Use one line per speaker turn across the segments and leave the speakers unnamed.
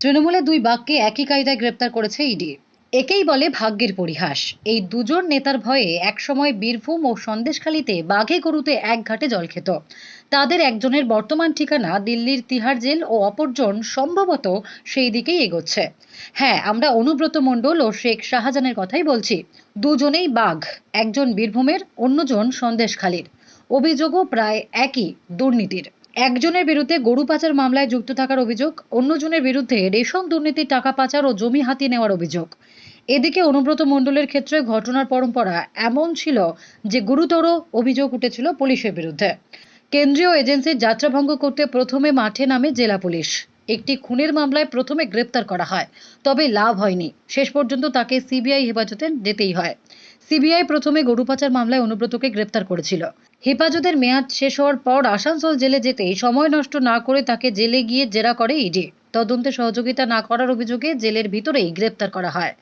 তৃণমূলে দুই বাঘকে একই কায়দায় গ্রেপ্তার করেছে ইডি। একেই বলে ভাগ্যের পরিহাস। এই দুজন নেতার ভয়ে একসময় বীরভূম ও সন্দেশখালীতে বাঘে গরুতে এক ঘাটে জল খেত। তাদের একজনের বর্তমান ঠিকানা দিল্লির তিহার জেল ও অপরজন সম্ভবত সেই দিকেই এগোচ্ছে। হ্যাঁ আমরা অনুব্রত মণ্ডল ও শেখ শাহজাহানের কথাই বলছি। দুজনেই বাঘ, একজন বীরভূমের, অন্যজন সন্দেশখালীর। অভিযোগও প্রায় একই দুর্নীতির। একজনের বিরুদ্ধে গরু পাচার মামলায় যুক্ত থাকার অভিযোগ, অন্যজনের বিরুদ্ধে রেশন দুর্নীতি টাকা পাচার ও জমি হাতিয়ে নেওয়ার অভিযোগ। এদিকে অনুব্রত মণ্ডলের ক্ষেত্রে ঘটনার পরম্পরা এমন ছিল যে গুরুতর অভিযোগ উঠেছিল পুলিশের বিরুদ্ধে। কেন্দ্রীয় এজেন্সির যাত্রাভঙ্গ করতে প্রথমে মাঠে নামে জেলা পুলিশ। একটি খুনের মামলায় প্রথমে গ্রেপ্তার করা হয়, তবে লাভ হয়নি। শেষ পর্যন্ত তাকে সিবিআই হেফাজতে যেতেই হয়। সিবিআই প্রথমে গরু পাচার মামলায় অনুব্রতকে গ্রেপ্তার করেছিল। হেফাজতের মেয়াদ শেষ হওয়ার পর আসানসোল জেলে যেতে সময় নষ্ট না করে তাকে জেলে গিয়ে জেরা করে ইডি। তদন্তে সহযোগিতা না করার অভিযোগে জেলের ভিতরেই গ্রেপ্তার করা হয়।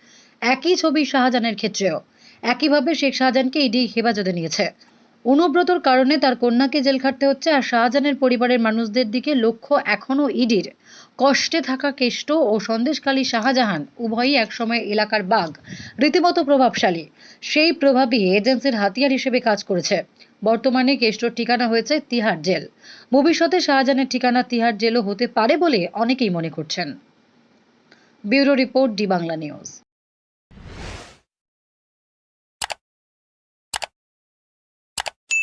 একই ছবি শাহজাহানের ক্ষেত্রেও। একইভাবে শেখ শাহজাহানকে ইডি হেফাজতে নিয়েছে। অনুব্রতর কারণে তার কন্যাকে জেল খাটতে হচ্ছে আর শাহজাহানের পরিবারের মানুষদের দিকে লক্ষ্য এখনও ইডির। কষ্টে থাকা কেষ্ট ও সন্দেশকালী শাহজাহান উভয়ই একসময় এলাকার বাঘ, রীতিমতো প্রভাবশালী। সেই প্রভাবই এজেন্সির হাতিয়ার হিসেবে কাজ করেছে। বর্তমানে কেষ্টর ঠিকানা হয়েছে তিহার জেল। ভবিষ্যতে শাহজাহানের ঠিকানা তিহার জেলও হতে পারে বলে অনেকেই মনে করছেন। Bureau report D Bangla news.